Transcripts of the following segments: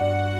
Bye.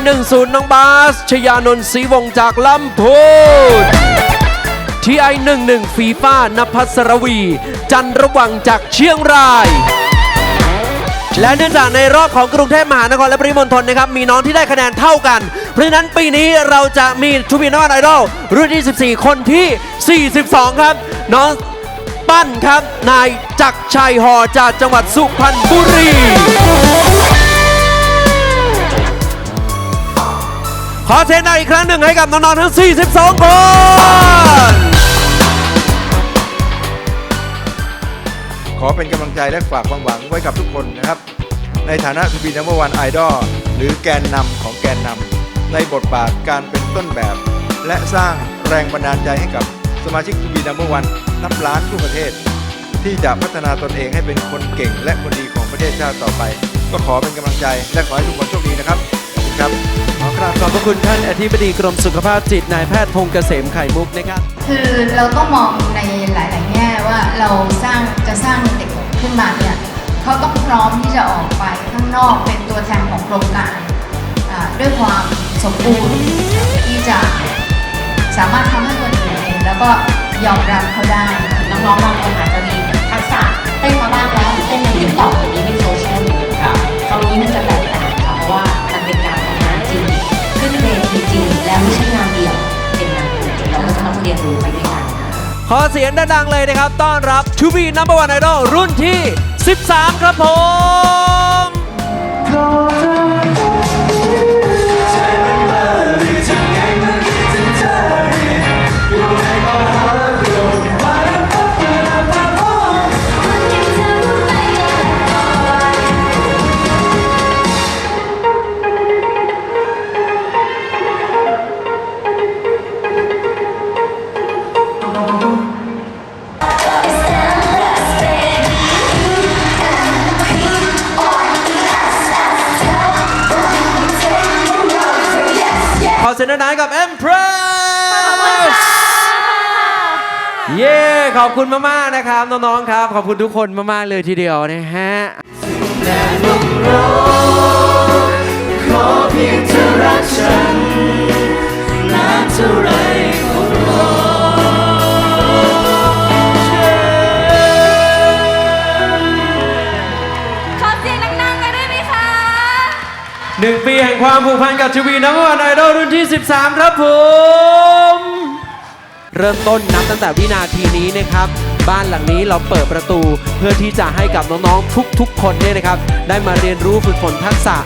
110นย์น้องบาส ชยานนท์ศรีวงจากลำพูนทีไอหนึ่งหนึ่งฟีฟ้านภัสรวี จันระวังจากเชียงราย และเนื่องจากในรอบของกรุงเทพมหานครและปริมณฑลนะครับ มีน้องที่ได้คะแนนเท่ากัน เพราะฉะนั้นปีนี้เราจะมีทูบีนอตไอดอลรุ่นที่ 14 คนที่ 42 ครับ น้องปั้นครับ นายจักชัยหอจากจังหวัดสุพรรณบุรี ขอเทนได้อีกครั้งหนึ่งให้กับน้องๆทั้ง 42 คน ขอเป็นกำลังใจและฝากความหวังไว้กับทุกคนนะครับ ในฐานะทูบีนัมเบอร์วันไอดอลหรือแกนนำของแกนนำในบทบาทการเป็นต้นแบบ และสร้างแรงบันดาลใจให้กับสมาชิกทูบีนัมเบอร์วันนับล้านทั่วประเทศ ที่จะพัฒนาตนเองให้เป็นคนเก่ง และคนดีของประเทศชาติต่อไป ก็ขอเป็นกำลังใจและขอให้ทุกคนโชคดีนะครับขอบคุณครับ ขอบพระคุณท่านอธิบดีกรมสุขภาพจิตนายแพทย์พงเกษมไข่มุกนะครับคือเราต้องมองในหลาย ๆ แง่ว่าเราสร้างจะสร้างเด็กขึ้นมาเนี่ยเขาต้องพร้อมที่จะออกไปข้างนอกเป็นตัวแทนของโครงการอ่าด้วยความสมบูรณ์ที่จะสามารถทำให้คนอื่นเห็นแล้วก็ยอมรับเขาได้น้องๆบางคนอาจจะมีทักษะเต้นมาบ้างแล้วเต้นในติ๊กต็อกอย่างนี้ในโซเชียล ขอเสียงดังๆเลยนะครับ ต้อนรับ To be number one idol รุ่นที่ 13 ครับผม เสียงดังๆให้กับ Empress เย้ขอบคุณมากๆนะครับน้องๆครับ ขอบคุณทุกคนมากๆเลยทีเดียวนะฮะข หนึ่งปีแห่งความผูกพันกับทีวีนัมเบอร์วันไอดอลรุ่นที่ 13 ครับผม เริ่มต้นนับตั้งแต่วินาทีนี้นะครับ บ้านหลังนี้เราเปิดประตู เพื่อที่จะให้กับน้องๆทุกๆ คนเนี่ยนะครับ ได้มาเรียนรู้ฝึกฝนทักษะ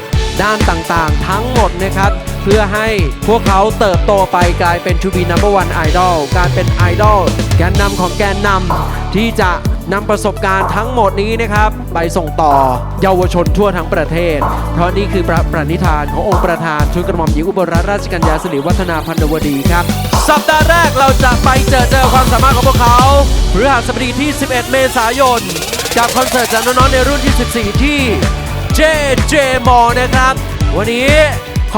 ด้านต่างๆ ทั้งหมดนะครับ เพื่อให้พวกเขาเติบโตไปกลายเป็น To be number one idol การเป็นไอดอลแกนนำของแกนนำที่จะนำประสบการณ์ทั้งหมดนี้นะครับ ไปส่งต่อเยาวชนทั่วทั้งประเทศ เพราะนี่คือประปณิธานขององค์ประธานทุนกระหม่อมหญิงอุบลรัตนราชกัญญาสิริวัฒนาพันธวดีครับ สัปดาห์แรกเราจะไปเจอเจอความสามารถของพวกเขาพฤหัสบดีที่ 11 เมษายนกับคอนเสิร์ตจากน้องๆในรุ่นที่ 14 ที่ JJ m a l l นะครับ วันนี้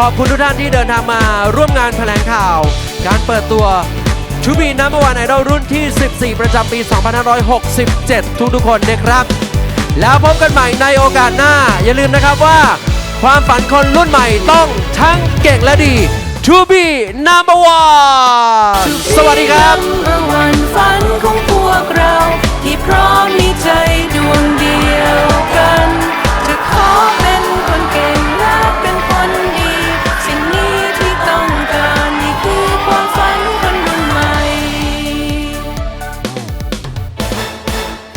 ขอบคุณทุกท่านที่เดินทางมาร่วมงานแถลงข่าว การเปิดตัวชูบีน้ำวันไอดอลรุ่นที่ 14 ประจำปี 2567 ทุกๆคนนะครับ แล้วพบกันใหม่ในโอกาสหน้า อย่าลืมนะครับว่า ความฝันคนรุ่นใหม่ต้องทั้งเก่งและดีชูบีน้ำวันสวัสดีครับวันฝันของพวกเรา ที่พร้อมมีใจดวงเดียวกัน